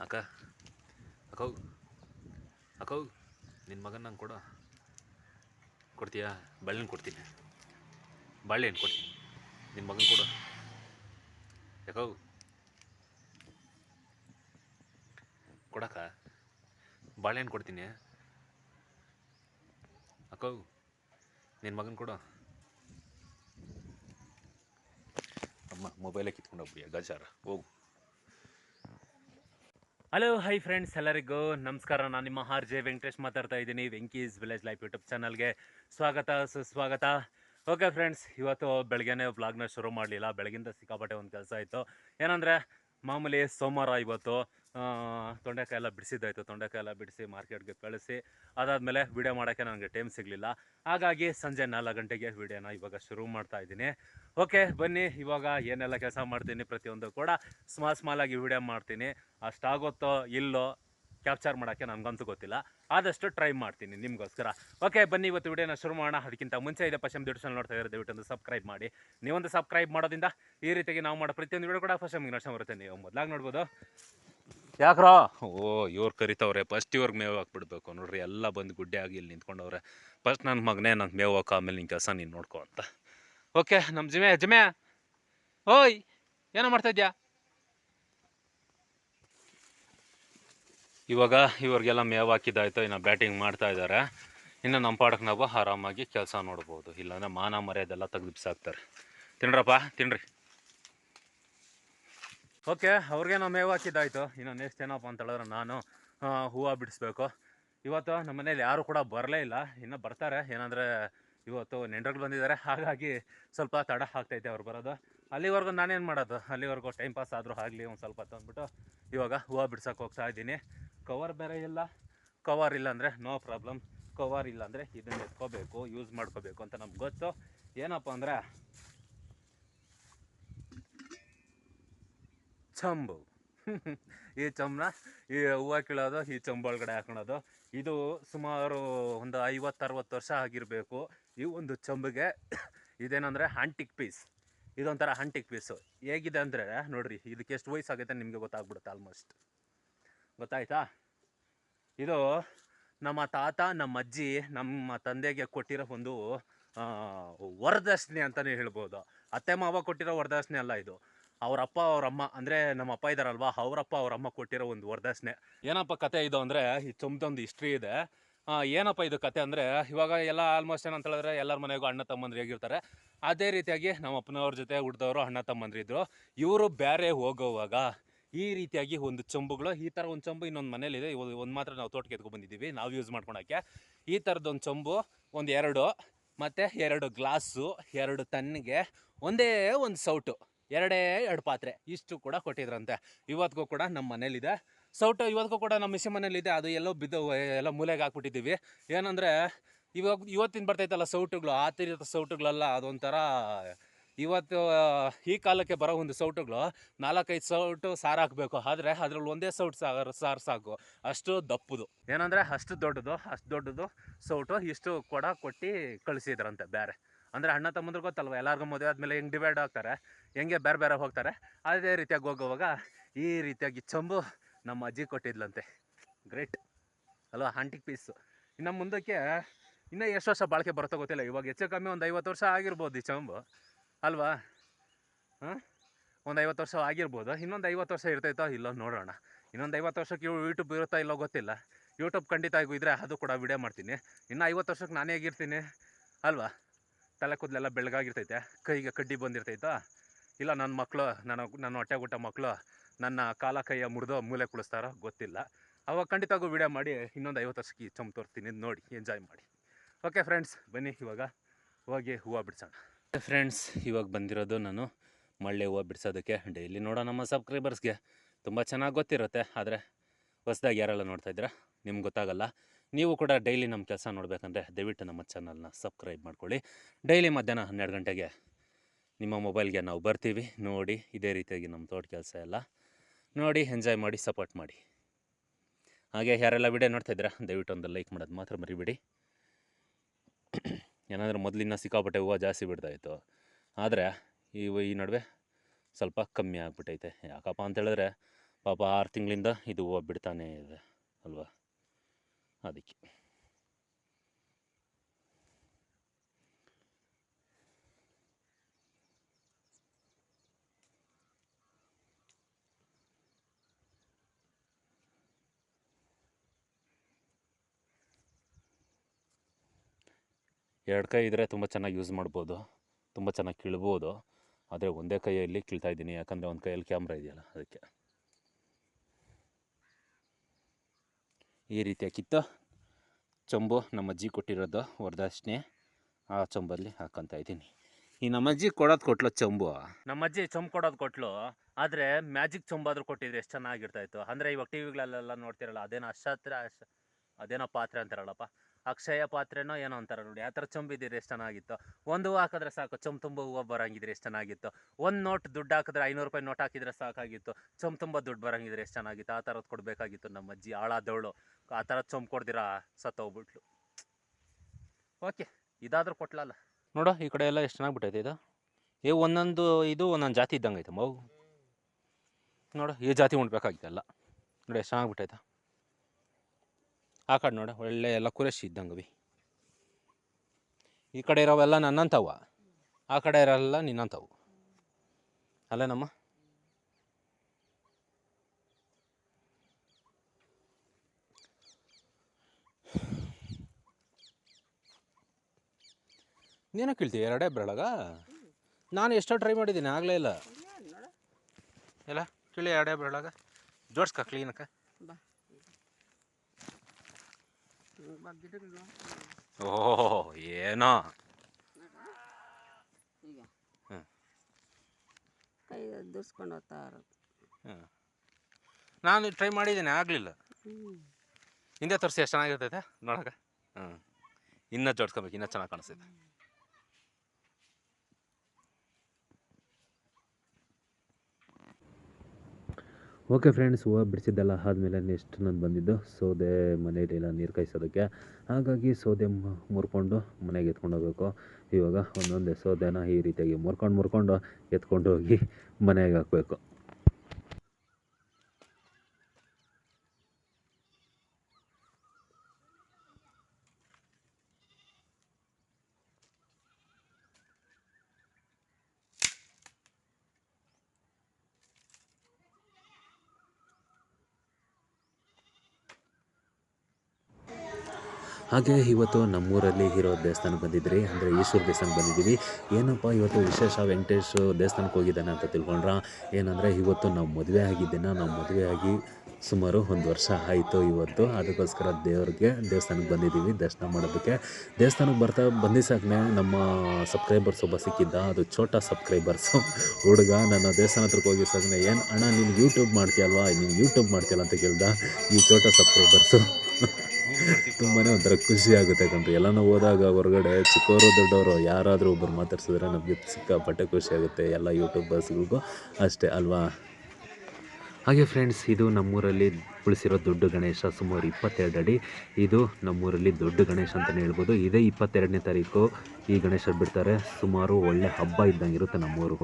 ಅಕ್ಕ ಅಕ್ಕವು ಅಕ್ಕವು ನಿನ್ನ ಮಗನ ನಂಗೆ ಕೊಡು. ಕೊಡ್ತೀಯಾ? ಬಾಳೆಹಣ್ಣು ಕೊಡ್ತೀನಿ. ಬಾಳೆಹಣ್ಣು ಕೊಡ್ತೀನಿ. ನಿನ್ನ ಮಗನ ಕೊಡು. ಯಾಕವು ಕೊಡಕ್ಕ? ಬಾಳೆಹಣ್ಣು ಕೊಡ್ತೀನಿ. ಅಕ್ಕವು ನಿನ್ನ ಮಗನ ಕೊಡು. ಅಮ್ಮ ಮೊಬೈಲೇ ಕಿತ್ಕೊಂಡು ಹೋಗ್ಬಿಡಿ ಗಜಾರ ಹೋಗು. ಹಲೋ ಹೈ ಫ್ರೆಂಡ್ಸ್ ಎಲ್ಲರಿಗೂ ನಮಸ್ಕಾರ. ನಾನು ನಿಮ್ಮ ಆರ್ ಜೆ ವೆಂಕಟೇಶ್ ಮಾತಾಡ್ತಾ ಇದ್ದೀನಿ, ವೆಂಕೀಸ್ ವಿಲೇಜ್ ಲೈಫ್ ಯೂಟ್ಯೂಬ್ ಚಾನಲ್ಗೆ ಸ್ವಾಗತ, ಸುಸ್ವಾಗತ. ಓಕೆ ಫ್ರೆಂಡ್ಸ್ ಇವತ್ತು ಬೆಳಗ್ಗೆನೇ ವ್ಲಾಗ್ನ ಶುರು ಮಾಡಲಿಲ್ಲ. ಬೆಳಗಿಂದ ಸಿಕ್ಕಾಪಟ್ಟೆ ಒಂದು ಕೆಲಸ ಆಯಿತು ಏನಂದರೆ, ಮಾಮೂಲಿ ಸೋಮವಾರ ಇವತ್ತು ತೊಂಡೆಕಾಯಿ ಎಲ್ಲ ಬಿಡಿಸಿದ್ದಾಯಿತು. ತೊಂಡೆಕಾಯಿ ಎಲ್ಲ ಬಿಡಿಸಿ ಮಾರ್ಕೆಟ್ಗೆ ಕಳಿಸಿ, ಅದಾದಮೇಲೆ ವೀಡಿಯೋ ಮಾಡೋಕ್ಕೆ ನನಗೆ ಟೈಮ್ ಸಿಗಲಿಲ್ಲ. ಹಾಗಾಗಿ ಸಂಜೆ ನಾಲ್ಕು ಗಂಟೆಗೆ ವಿಡಿಯೋನ ಇವಾಗ ಶುರು ಮಾಡ್ತಾ ಇದ್ದೀನಿ. ಓಕೆ ಬನ್ನಿ. ಇವಾಗ ಏನೆಲ್ಲ ಕೆಲಸ ಮಾಡ್ತೀನಿ ಪ್ರತಿಯೊಂದು ಕೂಡ ಸ್ಮಾಲ್ ಸ್ಮಾಲಾಗಿ ವಿಡಿಯೋ ಮಾಡ್ತೀನಿ. ಅಷ್ಟಾಗುತ್ತೋ ಇಲ್ಲೋ ಕ್ಯಾಪ್ಚರ್ ಮಾಡೋಕ್ಕೆ ನನಗಂತೂ ಗೊತ್ತಿಲ್ಲ. ಆದಷ್ಟು ಟ್ರೈ ಮಾಡ್ತೀನಿ ನಿಮಗೋಸ್ಕರ. ಓಕೆ ಬನ್ನಿ, ಇವತ್ತು ವಿಡಿಯೋನ ಶುರು ಮಾಡೋಣ. ಅದಕ್ಕಿಂತ ಮುಂಚೆ ಇದೆ ಪಶ್ಚಿಮ ಚಾನಲ್ ನೋಡ್ತಾ ಇರೋದು ದಯವಿಟ್ಟು ಸಬ್ಸ್ಕ್ರೈಬ್ ಮಾಡಿ. ನೀವೊಂದು ಸಬ್ಸ್ಕ್ರೈಬ್ ಮಾಡೋದ್ರಿಂದ ಈ ರೀತಿಯಾಗಿ ನಾವು ಮಾಡೋ ಪ್ರತಿಯೊಂದು ವಿಡಿಯೋ ಕೂಡ ಫಸ್ಟ್ ನಷ್ಟ ಬರುತ್ತೆ. ನೀವು ಮೊದಲಾಗಿ ನೋಡ್ಬೋದು. ಯಾಕ್ರೋ? ಓ, ಇವ್ರು ಕರಿತವ್ರೆ. ಫಸ್ಟ್ ಇವ್ರಿಗೆ ಮೇವು ಹಾಕ್ಬಿಡ್ಬೇಕು ನೋಡ್ರಿ. ಎಲ್ಲ ಬಂದು ಗುಡ್ಡೆ ಆಗಿ ಇಲ್ಲಿ ನಿಂತ್ಕೊಂಡವ್ರೆ. ಫಸ್ಟ್ ನನ್ನ ಮಗನೇ ನಂಗೆ ಮೇವು ಹಾಕೋ, ಆಮೇಲೆ ನಿನ್ನ ಕೆಲಸ ನೀನು ನೋಡ್ಕೊ ಅಂತ. ಓಕೆ ನಮ್ಮ ಜಿಮೆ ಜಿಮೆ. ಓಯ್, ಏನೋ ಮಾಡ್ತಾ ಇದ್ಯಾ? ಇವಾಗ ಇವ್ರಿಗೆಲ್ಲ ಮೇವು ಹಾಕಿದಾಯ್ತು ಇನ್ನು ಬ್ಯಾಟಿಂಗ್ ಮಾಡ್ತಾ ಇದ್ದಾರೆ ಇನ್ನು ನಮ್ಮ ಪಾಡಕ್ಕೆ ನಾವು ಆರಾಮಾಗಿ ಕೆಲಸ ನೋಡ್ಬೋದು. ಇಲ್ಲಾಂದ್ರೆ ಮಾನ ಮರ್ಯಾದೆಲ್ಲ ತೆಗೆದು ಬಿಸಾಕ್ತಾರೆ. ತಿನ್ರಪ್ಪ, ತಿನ್ರಿ. ಓಕೆ ಅವ್ರಿಗೆ ನಾವು ಮೇವು ಹಾಕಿದ್ದಾಯ್ತು ಇನ್ನು ನೆಕ್ಸ್ಟ್ ಏನಪ್ಪ ಅಂತ ಹೇಳಿದ್ರೆ ನಾನು ಹೂವು ಬಿಡಿಸ್ಬೇಕು. ಇವತ್ತು ನಮ್ಮ ಮನೇಲಿ ಯಾರು ಕೂಡ ಬರಲೇ ಇಲ್ಲ. ಇನ್ನು ಬರ್ತಾರೆ. ಏನಂದರೆ ಇವತ್ತು ನೆಂಟ್ರುಗಳು ಬಂದಿದ್ದಾರೆ. ಹಾಗಾಗಿ ಸ್ವಲ್ಪ ತಡ ಆಗ್ತೈತೆ ಅವ್ರು ಬರೋದು. ಅಲ್ಲಿವರೆಗೂ ನಾನೇನು ಮಾಡೋದು? ಅಲ್ಲಿವರೆಗೂ ಟೈಮ್ ಪಾಸ್ ಆದರೂ ಆಗಲಿ, ಒಂದು ಸ್ವಲ್ಪ ತಂದ್ಬಿಟ್ಟು ಇವಾಗ ಹೂವು ಬಿಡ್ಸೋಕೆ ಹೋಗ್ತಾ ಇದ್ದೀನಿ. ಕವರ್ ಬೇರೆ ಇಲ್ಲ. ಕವರ್ ಇಲ್ಲ ಅಂದರೆ ನೋ ಪ್ರಾಬ್ಲಮ್ ಕವರ್ ಇಲ್ಲ ಅಂದರೆ ಇದನ್ನ ಎತ್ಕೋಬೇಕು ಯೂಸ್ ಮಾಡ್ಕೋಬೇಕು ಅಂತ ನಮ್ಗೆ ಗೊತ್ತು. ಏನಪ್ಪ ಅಂದರೆ ಚಂಬು. ಈ ಚಂಬನ ಈ ಹೂವು ಕೀಳೋದು, ಈ ಚಂಬಳಗಡೆ ಹಾಕೊಳೋದು. ಇದು ಸುಮಾರು ಒಂದು ಐವತ್ತು ಅರವತ್ತು ವರ್ಷ ಆಗಿರಬೇಕು. ಈ ಒಂದು ಚಂಬಿಗೆ ಇದೇನಂದರೆ ಹಂಟಿಕ್ ಪೀಸ್ ಇದೊಂಥರ ಹಂಟಿಕ್ ಪೀಸು ಹೇಗಿದೆ ಅಂದರೆ, ನೋಡ್ರಿ, ಇದಕ್ಕೆ ಎಷ್ಟು ವಯಸ್ಸಾಗೈತೆ ನಿಮಗೆ ಗೊತ್ತಾಗ್ಬಿಡುತ್ತೆ ಆಲ್ಮೋಸ್ಟ್ ಗೊತ್ತಾಯ್ತಾ? ಇದು ನಮ್ಮ ತಾತ, ನಮ್ಮ ಅಜ್ಜಿ, ನಮ್ಮ ತಂದೆಗೆ ಕೊಟ್ಟಿರೋ ಒಂದು ವರದಕ್ಷಿಣೆ ಅಂತಲೇ ಹೇಳ್ಬೋದು. ಅತ್ತೆ ಮಾವ ಕೊಟ್ಟಿರೋ ವರದಕ್ಷಿಣೆ ಅಲ್ಲ ಇದು. ಅವರಪ್ಪ ಅವರಮ್ಮ ಅಂದರೆ ನಮ್ಮ ಅಪ್ಪ ಇದ್ದಾರಲ್ವಾ ಅವರಪ್ಪ ಅವರಮ್ಮ ಕೊಟ್ಟಿರೋ ಒಂದು ವರದಕ್ಷಿಣೆ. ಏನಪ್ಪ ಕತೆ ಇದು ಅಂದರೆ, ಈ ಚೊಂಬದೊಂದು ಹಿಸ್ಟ್ರಿ ಇದೆ. ಏನಪ್ಪ ಇದು ಕತೆ ಅಂದರೆ, ಇವಾಗ ಎಲ್ಲ ಆಲ್ಮೋಸ್ಟ್ ಏನಂತ ಹೇಳಿದ್ರೆ ಎಲ್ಲರ ಮನೆಗೂ ಅಣ್ಣ ತಮ್ಮಂದ್ರು ಹೇಗಿರ್ತಾರೆ. ಅದೇ ರೀತಿಯಾಗಿ ನಮ್ಮ ಅಪ್ಪನವ್ರ ಜೊತೆ ಹುಡ್ದವರು ಅಣ್ಣ ತಮ್ಮಂದ್ರು ಇದ್ರು ಇವರು ಬೇರೆ ಹೋಗೋವಾಗ ಈ ರೀತಿಯಾಗಿ ಒಂದು ಚೊಂಬುಗಳು, ಈ ಥರ ಒಂದು ಚೊಂಬು ಇನ್ನೊಂದು ಮನೇಲಿದೆ. ಒಂದು ಮಾತ್ರ ನಾವು ತೋಟಕ್ಕೆ ಎತ್ಕೊಂಡು ಬಂದಿದ್ದೀವಿ, ನಾವು ಯೂಸ್ ಮಾಡ್ಕೊಳಕ್ಕೆ. ಈ ಥರದ್ದೊಂದು ಚೊಂಬು, ಒಂದು ಎರಡು, ಮತ್ತು ಎರಡು ಗ್ಲಾಸು ಎರಡು ತನ್ನಿಗೆ ಒಂದೇ ಒಂದು ಸೌಟು. ಎರಡೇ ಎರಡು ಪಾತ್ರೆ ಇಷ್ಟು ಕೂಡ ಕೊಟ್ಟಿದ್ರಂತೆ. ಇವತ್ತಿಗೂ ಕೂಡ ನಮ್ಮ ಮನೇಲಿದೆ. ಸೌಟು ಇವತ್ತಿಗೂ ಕೂಡ ನಮ್ಮ ಮಿಷಿ ಮನೇಲಿದೆ. ಅದು ಎಲ್ಲೋ ಬಿದ್ದು, ಎಲ್ಲ ಮೂಲೆಗೆ ಹಾಕ್ಬಿಟ್ಟಿದ್ದೀವಿ. ಏನಂದರೆ, ಇವಾಗ ಇವತ್ತಿನ ಬರ್ತೈತಲ್ಲ ಸೌಟುಗಳು, ಆ ಥರದ ಸೌಟುಗಳೆಲ್ಲ, ಅದೊಂಥರ ಇವತ್ತು ಈ ಕಾಲಕ್ಕೆ ಬರೋ ಒಂದು ಸೌಟುಗಳು. ನಾಲ್ಕೈದು ಸೌಟು ಸಾರು ಹಾಕಬೇಕು. ಆದರೆ ಅದರಲ್ಲಿ ಒಂದೇ ಸೌಟ್ ಸಾರು ಸಾರು ಸಾಕು. ಅಷ್ಟು ದಪ್ಪದು. ಏನಂದರೆ ಅಷ್ಟು ದೊಡ್ಡದು ಅಷ್ಟು ದೊಡ್ಡದು ಸೌಟು ಇಷ್ಟು ಕೊಡ ಕೊಟ್ಟು ಕಳಿಸಿದ್ರಂತೆ ಬೇರೆ. ಅಂದರೆ ಅಣ್ಣ ತಮ್ಮಂದ್ರೆ ಗೊತ್ತಲ್ವ, ಎಲ್ಲರಿಗೂ ಮದುವೆ ಆದಮೇಲೆ ಹೆಂಗೆ ಡಿವೈಡ್ ಆಗ್ತಾರೆ, ಹೆಂಗೆ ಬೇರೆ ಬೇರೆ ಹೋಗ್ತಾರೆ, ಅದೇ ರೀತಿಯಾಗಿ ಹೋಗುವಾಗ ಈ ರೀತಿಯಾಗಿ ಚಂಬು ನಮ್ಮ ಅಜ್ಜಿ ಕೊಟ್ಟಿದ್ಲಂತೆ. ಗ್ರೇಟ್ ಅಲ್ವಾ ಆಂಟಿಕ್ ಪೀಸು ಇನ್ನು ಮುಂದಕ್ಕೆ ಇನ್ನೂ ಎಷ್ಟು ವರ್ಷ ಬಾಳಿಕೆ ಬರುತ್ತೋ ಗೊತ್ತಿಲ್ಲ, ಇವಾಗ ಹೆಚ್ಚು ಕಮ್ಮಿ ಒಂದು ಐವತ್ತು ವರ್ಷ ಆಗಿರ್ಬೋದು ಈ ಚಂಬು. ಅಲ್ವಾ? ಹಾಂ? ಒಂದು ಐವತ್ತು ವರ್ಷ ಆಗಿರ್ಬೋದು, ಇನ್ನೊಂದು ಐವತ್ತು ವರ್ಷ ಇರ್ತೈತೋ ಇಲ್ಲೋ ನೋಡೋಣ. ಇನ್ನೊಂದು ಐವತ್ತು ವರ್ಷಕ್ಕೆ ಯೂಟ್ಯೂಬ್ ಇರುತ್ತಾ ಇಲ್ಲೋ ಗೊತ್ತಿಲ್ಲ. ಯೂಟ್ಯೂಬ್ ಖಂಡಿತ ಇದ್ದರೆ ಅದು ಕೂಡ ವಿಡಿಯೋ ಮಾಡ್ತೀನಿ. ಇನ್ನು ಐವತ್ತು ವರ್ಷಕ್ಕೆ ನಾನೇ ಆಗಿರ್ತೀನಿ. ಅಲ್ವಾ? ತಲೆ ಕೂದಲೆಲ್ಲ ಬೆಳಗಾಗಿರ್ತೈತೆ ಕೈಗೆ ಕಡ್ಡಿ ಬಂದಿರ್ತೈತಾ? ಇಲ್ಲ ನನ್ನ ಮಕ್ಕಳು ನನ್ನ ನನ್ನ ಹೊಟ್ಟೆ ಗುಟ್ಟ ಮಕ್ಕಳು ನನ್ನ ಕಾಲ ಕೈಯ ಮುರಿದು ಮೂಲೆ ಕುಳಿಸ್ತಾರೋ ಗೊತ್ತಿಲ್ಲ. ಅವಾಗ ಖಂಡಿತವಾಗೂ ವಿಡಿಯೋ ಮಾಡಿ, ಇನ್ನೊಂದು ಐವತ್ತು ವರ್ಷಕ್ಕೆ ಚಮ್ ತೋರ್ತೀನಿ ನೋಡಿ ಎಂಜಾಯ್ ಮಾಡಿ. ಓಕೆ ಫ್ರೆಂಡ್ಸ್ ಬನ್ನಿ ಇವಾಗ, ಹೋಗಿ ಹೂವು ಬಿಡ್ಸೋಣ. ಫ್ರೆಂಡ್ಸ್ ಇವಾಗ ಬಂದಿರೋದು ನಾನು ಮಳ್ಳೆ ಹೂವು ಬಿಡಿಸೋದಕ್ಕೆ. ಡೈಲಿ ನೋಡೋ ನಮ್ಮ ಸಬ್ಸ್ಕ್ರೈಬರ್ಸ್ಗೆ ತುಂಬ ಚೆನ್ನಾಗಿ ಗೊತ್ತಿರುತ್ತೆ, ಆದರೆ ಹೊಸ್ದಾಗಿ ಯಾರೆಲ್ಲ ನೋಡ್ತಾ ಇದ್ದೀರಾ? ನಿಮ್ಗೆ ಗೊತ್ತಾಗಲ್ಲ. ನೀವು ಕೂಡ ಡೈಲಿ ನಮ್ಮ ಕೆಲಸ ನೋಡಬೇಕಂದ್ರೆ ದಯವಿಟ್ಟು ನಮ್ಮ ಚಾನಲ್ನ ಸಬ್ಸ್ಕ್ರೈಬ್ ಮಾಡ್ಕೊಳ್ಳಿ. ಡೈಲಿ ಮಧ್ಯಾಹ್ನ ಹನ್ನೆರಡು ಗಂಟೆಗೆ ನಿಮ್ಮ ಮೊಬೈಲ್ಗೆ ನಾವು ಬರ್ತೀವಿ. ನೋಡಿ, ಇದೇ ರೀತಿಯಾಗಿ ನಮ್ಮ ತೋಟ ಕೆಲಸ ಎಲ್ಲ ನೋಡಿ, ಎಂಜಾಯ್ ಮಾಡಿ, ಸಪೋರ್ಟ್ ಮಾಡಿ. ಹಾಗೆ ಯಾರೆಲ್ಲ ವಿಡಿಯೋ ನೋಡ್ತಾ ಇದ್ದೀರಾ, ದಯವಿಟ್ಟು ಒಂದು ಲೈಕ್ ಮಾಡೋದು ಮಾತ್ರ ಮರಿಬೇಡಿ. ಏನಾದರೂ ಮೊದಲಿನ ಸಿಕ್ಕಾಪಟ್ಟೆ ಹೂವು ಜಾಸ್ತಿ ಬಿಡ್ತಾಯಿತ್ತು. ಆದರೆ ಈ ಈ ನಡುವೆ ಸ್ವಲ್ಪ ಕಮ್ಮಿ ಆಗಿಬಿಟ್ಟೈತೆ. ಯಾಕಪ್ಪ ಅಂತೇಳಿದ್ರೆ ಪಾಪ ಆರು ತಿಂಗಳಿಂದ ಇದು ಹೂವು ಬಿಡ್ತಾನೇ ಇದೆ, ಅಲ್ವಾ? ಅದಕ್ಕೆ ಎರಡು ಕೈ ಇದ್ದರೆ ತುಂಬ ಚೆನ್ನಾಗಿ ಯೂಸ್ ಮಾಡ್ಬೋದು, ತುಂಬ ಚೆನ್ನಾಗಿ ಕೀಳ್ಬೋದು, ಆದರೆ ಒಂದೇ ಕೈಯಲ್ಲಿ ಕೀಳ್ತಾ ಇದ್ದೀನಿ, ಯಾಕಂದರೆ ಒಂದು ಕೈಯಲ್ಲಿ ಕ್ಯಾಮ್ರಾ ಇದೆಯಲ್ಲ, ಅದಕ್ಕೆ. ಈ ರೀತಿಯಾಗಿತ್ತು ಚೊಂಬು ನಮ್ಮ ಅಜ್ಜಿ ಕೊಟ್ಟಿರೋದು ವರದಕ್ಷಿಣೆ ಆ ಚೊಂಬಲ್ಲಿ ಹಾಕೊಂತ ಇದ್ದೀನಿ. ಈ ನಮ್ಮ ಅಜ್ಜಿ ಕೊಡೋದು ಕೊಟ್ಲು ಚೊಂಬು. ನಮ್ಮ ಅಜ್ಜಿ ಚೊಂಬು ಕೊಡೋದು ಕೊಟ್ಲು, ಆದರೆ ಮ್ಯಾಜಿಕ್ ಚೊಂಬಾದ್ರೂ ಕೊಟ್ಟಿದ್ರೆ ಎಷ್ಟು ಚೆನ್ನಾಗಿರ್ತಾಯಿತ್ತು ಅಂದರೆ ಇವಾಗ ಟಿ ವಿಗಳಲ್ಲೆಲ್ಲ ನೋಡ್ತಿರಲ್ಲ, ಅದೇನೋ ಅಶಾತ್ರ ಅದೇನೋ ಪಾತ್ರೆ ಅಂತಾರಲ್ಲಪ್ಪ. ಅಕ್ಷಯ ಪಾತ್ರೆನೋ ಏನೋ ಅಂತಾರೆ ನೋಡಿ, ಆ ಥರ ಚೊಂಬಿದ್ದಿದ್ರೆ ಎಷ್ಟು ಚೆನ್ನಾಗಿತ್ತು. ಒಂದು ಹೂವು ಹಾಕಿದ್ರೆ ಸಾಕು ಚಮ್ ತುಂಬ ಹೂವು ಬರೋಂಗಿದ್ರೆ ಎಷ್ಟು ಚೆನ್ನಾಗಿತ್ತು. ಒಂದು ನೋಟ್ ದುಡ್ಡು ಹಾಕಿದ್ರೆ ಐನೂರು ರೂಪಾಯಿ ನೋಟ್ ಹಾಕಿದ್ರೆ ಸಾಕಾಗಿತ್ತು. ಚಮ್ ತುಂಬ ದುಡ್ಡು ಬರೋಂಗಿದ್ರೆ ಎಷ್ಟು ಚೆನ್ನಾಗಿತ್ತು. ಆ ಥರದ್ದು ಕೊಡಬೇಕಾಗಿತ್ತು ನಮ್ಮ ಅಜ್ಜಿ, ಆಳಾದವಳು. ಆ ಥರ ಚೊಂಬು ಕೊಡ್ದಿರಾ, ಸತ್ತೋಗ್ಬಿಟ್ಲು. ಓಕೆ, ಇದಾದರೂ ಕೊಟ್ಲಲ್ಲ. ನೋಡು, ಈ ಕಡೆ ಎಲ್ಲ ಎಷ್ಟು ಚೆನ್ನಾಗ್ಬಿಟ್ಟೈತೆ ಇದು. ಏ, ಒಂದೊಂದು ಇದು, ಒಂದೊಂದು ಜಾತಿ ಇದ್ದಂಗೆ ಐತೆ ಮಗು. ನೋಡು, ಈ ಜಾತಿ ಉಣ್ಬೇಕಾಗಿತ್ತಲ್ಲ. ನೋಡಿ, ಎಷ್ಟು ಚೆನ್ನಾಗ್ಬಿಟ್ಟೈತೆ. ಆ ಕಡೆ ನೋಡು ಒಳ್ಳೆ ಎಲ್ಲ ಕುರೆಶಿ ಇದ್ದಂಗೆ ಬಿ. ಈ ಕಡೆ ಇರೋವೆಲ್ಲ ನನ್ನಂಥವ ಆ ಕಡೆ ಇರೋಲ್ಲ ನಿನ್ನಂಥವು ಅಲ್ಲೇನಮ್ಮ? ನೀನು ಕೇಳ್ತೀವಿ ಎರಡೇ ಬೆಳಗ ನಾನು ಎಷ್ಟೋ ಟ್ರೈ ಮಾಡಿದ್ದೀನಿ ಆಗಲೇ ಇಲ್ಲ. ಎಲ್ಲ ಕೇಳಿ ಎರಡೇ ಬೆಳಗ ಜೋಡ್ಸ್ಕ ಕ್ಲೀನಕ್ಕ ಗಿಡಗಳು ಏನೋ? ಈಗ. ಹ್ಮ್. ಕೈ ದುರ್ಸ್ಕೊಂಡು ಹೋಗ್ತಾ ಇರೋದು. ಹ್ಮ್. ನಾನು ಟ್ರೈ ಮಾಡಿದ್ದೀನಿ ಆಗಲಿಲ್ಲ. ಹ್ಞೂ ಹಿಂದೆ ತೋರಿಸಿ ಎಷ್ಟು ಚೆನ್ನಾಗಿರ್ತೈತೆ? ನೋಡೋಕೆ ಹ್ಞೂ ಇನ್ನೂ ಜೋಡ್ಸ್ಕೊಬೇಕು ಇನ್ನೂ ಚೆನ್ನಾಗಿ ಕಾಣಿಸ್ತೈತೆ. ಓಕೆ ಫ್ರೆಂಡ್ಸ್ ಹೂವು ಬಿಡಿಸಿದ್ದೆಲ್ಲ ಆದಮೇಲೆ ನೆಕ್ಸ್ಟ್ ನಾನು ಬಂದಿದ್ದು ಸೌದೆ ಮನೆಯಲ್ಲೆಲ್ಲ ನೀರು ಕಾಯಿಸೋದಕ್ಕೆ. ಹಾಗಾಗಿ ಸೌದೆ ಮುರ್ಕೊಂಡು ಮನೆಗೆ ಎತ್ಕೊಂಡು ಹೋಗಬೇಕು. ಇವಾಗ ಒಂದೊಂದೇ ಸೌದೆನ ಈ ರೀತಿಯಾಗಿ ಮುರ್ಕೊಂಡು ಮುರ್ಕೊಂಡು ಎತ್ಕೊಂಡು ಹೋಗಿ ಮನೆಗೆ ಹಾಕಬೇಕು. ಹಾಗೆ ಇವತ್ತು ನಮ್ಮೂರಲ್ಲಿ ಇರೋ ದೇವಸ್ಥಾನಕ್ಕೆ ಬಂದಿದ್ರಿ ಅಂದರೆ ಈಶ್ವರ ದೇವಸ್ಥಾನಕ್ಕೆ ಬಂದಿದ್ದೀವಿ. ಏನಪ್ಪ ಇವತ್ತು ವಿಶೇಷ ವೆಂಕಟೇಶ್ ದೇವಸ್ಥಾನಕ್ಕೆ ಹೋಗಿದ್ದಾನೆ ಅಂತ ತಿಳ್ಕೊಂಡ್ರ? ಏನಂದರೆ ಇವತ್ತು ನಾವು ಮದುವೆ ಆಗಿದ್ದೇನೆ ನಾವು ಮದುವೆ ಆಗಿ ಸುಮಾರು ಒಂದು ವರ್ಷ ಆಯಿತು ಇವತ್ತು. ಅದಕ್ಕೋಸ್ಕರ ದೇವ್ರಿಗೆ ದೇವಸ್ಥಾನಕ್ಕೆ ಬಂದಿದ್ದೀವಿ, ದರ್ಶನ ಮಾಡೋದಕ್ಕೆ. ದೇವಸ್ಥಾನಕ್ಕೆ ಬರ್ತಾ ಬಂದಿಸಾಕೆ ನಮ್ಮ ಸಬ್ಸ್ಕ್ರೈಬರ್ಸ್ ಒಬ್ಬ ಸಿಕ್ಕಿದ್ದ, ಅದು ಛೋಟ ಸಬ್ಸ್ಕ್ರೈಬರ್ಸು ಹುಡುಗ, ನನ್ನ ದೇವಸ್ಥಾನ ಹತ್ರಕ್ಕೆ ಹೋಗಿ ಸಾಕನೆ, ಏನು ಅಣ್ಣ, ನೀನು ಯೂಟ್ಯೂಬ್ ಮಾಡ್ತೀಯಲ್ವಾ? ನೀನು ಯೂಟ್ಯೂಬ್ ಮಾಡ್ತೀಯಲ್ಲ ಅಂತ ಕೇಳ್ದ, ಈ ಛೋಟ ಸಬ್ಸ್ಕ್ರೈಬರ್ಸು ತುಂಬಾ ಒಂಥರ ಖುಷಿ ಆಗುತ್ತೆ ಕಣ್ರಿ ಎಲ್ಲನೂ ಹೋದಾಗ ಹೊರಗಡೆ ಚಿಕ್ಕವರು ದೊಡ್ಡವರು ಯಾರಾದರೂ ಒಬ್ಬರು ಮಾತಾಡ್ಸಿದ್ರೆ ನಮಗೆ ಸಿಕ್ಕಾಪಟ್ಟೆ ಖುಷಿ ಆಗುತ್ತೆ, ಎಲ್ಲ ಯೂಟ್ಯೂಬರ್ಸ್ಗಳಿಗೂ ಅಷ್ಟೇ ಅಲ್ವಾ? ಹಾಗೆ ಫ್ರೆಂಡ್ಸ್ ಇದು ನಮ್ಮೂರಲ್ಲಿ ಉಳಿಸಿರೋ ದೊಡ್ಡ ಗಣೇಶ ಸುಮಾರು ಇಪ್ಪತ್ತೆರಡು ಅಡಿ. ಇದು ನಮ್ಮೂರಲ್ಲಿ ದೊಡ್ಡ ಗಣೇಶ ಅಂತಲೇ ಹೇಳ್ಬೋದು. ಇದೇ ಇಪ್ಪತ್ತೆರಡನೇ ತಾರೀಕು ಈ ಗಣೇಶ ಬಿಡ್ತಾರೆ. ಸುಮಾರು ಒಳ್ಳೆ ಹಬ್ಬ ಇದ್ದಂಗೆ ಇರುತ್ತೆ ನಮ್ಮೂರು